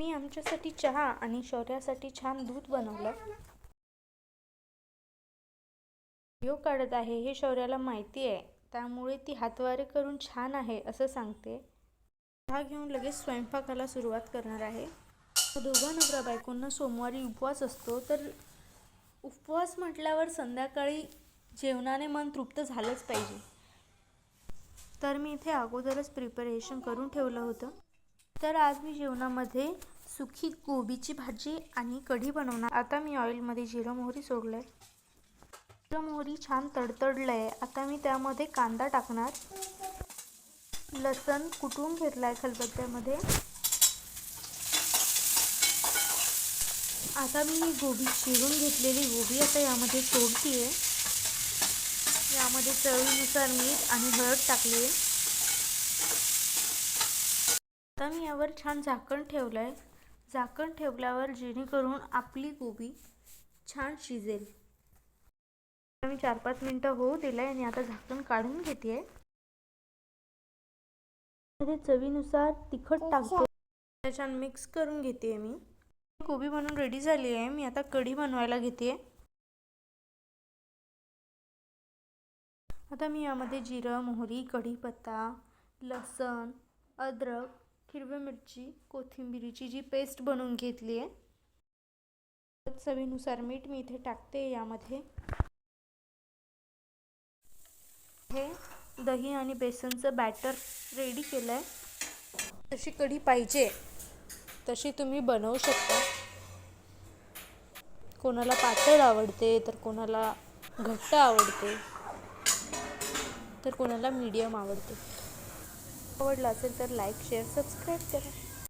मी आमच्यासाठी चहा आणि शौर्यासाठी छान दूध बनवलं. व्हिडिओ काढत आहे हे शौर्याला माहिती आहे. त्यामुळे ती हातवारे करून छान आहे असं सांगते. चहा घेऊन लगेच स्वयंपाकाला सुरुवात करणार आहे. दोघा नवरा बायकोंना सोमवारी उपवास असतो तर उपवास म्हटल्यावर संध्याकाळी जेवणाने मन तृप्त झालंच पाहिजे. तर मी इथे अगोदरच प्रिपरेशन करून ठेवलं होतं. तर आज मी जेवणामध्ये सुखी गोबीची भाजी आणि कढी बनवणार. आता मी ऑइलमध्ये जिरं मोहरी सोडलं आहे जिरं मोहरी छान तडतडलं आहे आता मी त्यामध्ये कांदा टाकणार. लसण कुटून घेतला आहे खलबत्त्यामध्ये. आता मी ही गोबी चिरून घेतलेली गोबी आता यामध्ये सोडते आहे यामध्ये चवीनुसार मीठ आणि हळद टाकली आहे आता मी यावर छान झाकण ठेवलं आहे झाकण ठेवल्यावर जेणेकरून आपली गोबी छान शिजेल. मी चार पाच मिनटं होऊ दिलं आहे आणि आता झाकण काढून घेते आहे मध्ये चवीनुसार तिखट टाकतो. छान मिक्स करून घेते मी. गोबी बनवून रेडी झाली आहे. मी आता कढी बनवायला घेते आता मी यामध्ये जिरं मोहरी कढीपत्ता लसण अद्रक हिरवी मिरची कोथिंबिरीची जी पेस्ट बनवून घेतली आहे. चवीनुसार मीठ मी इथे टाकते यामध्ये. हे दही आणि बेसनचं बॅटर रेडी केलं आहे. जशी कढी पाहिजे तशी तुम्ही बनवू शकता. कोणाला पातळ आवडते तर कोणाला घट्ट आवडते तर कोणाला मीडियम आवडते. आवडला असेल तर लाईक शेअर सबस्क्राईब करा.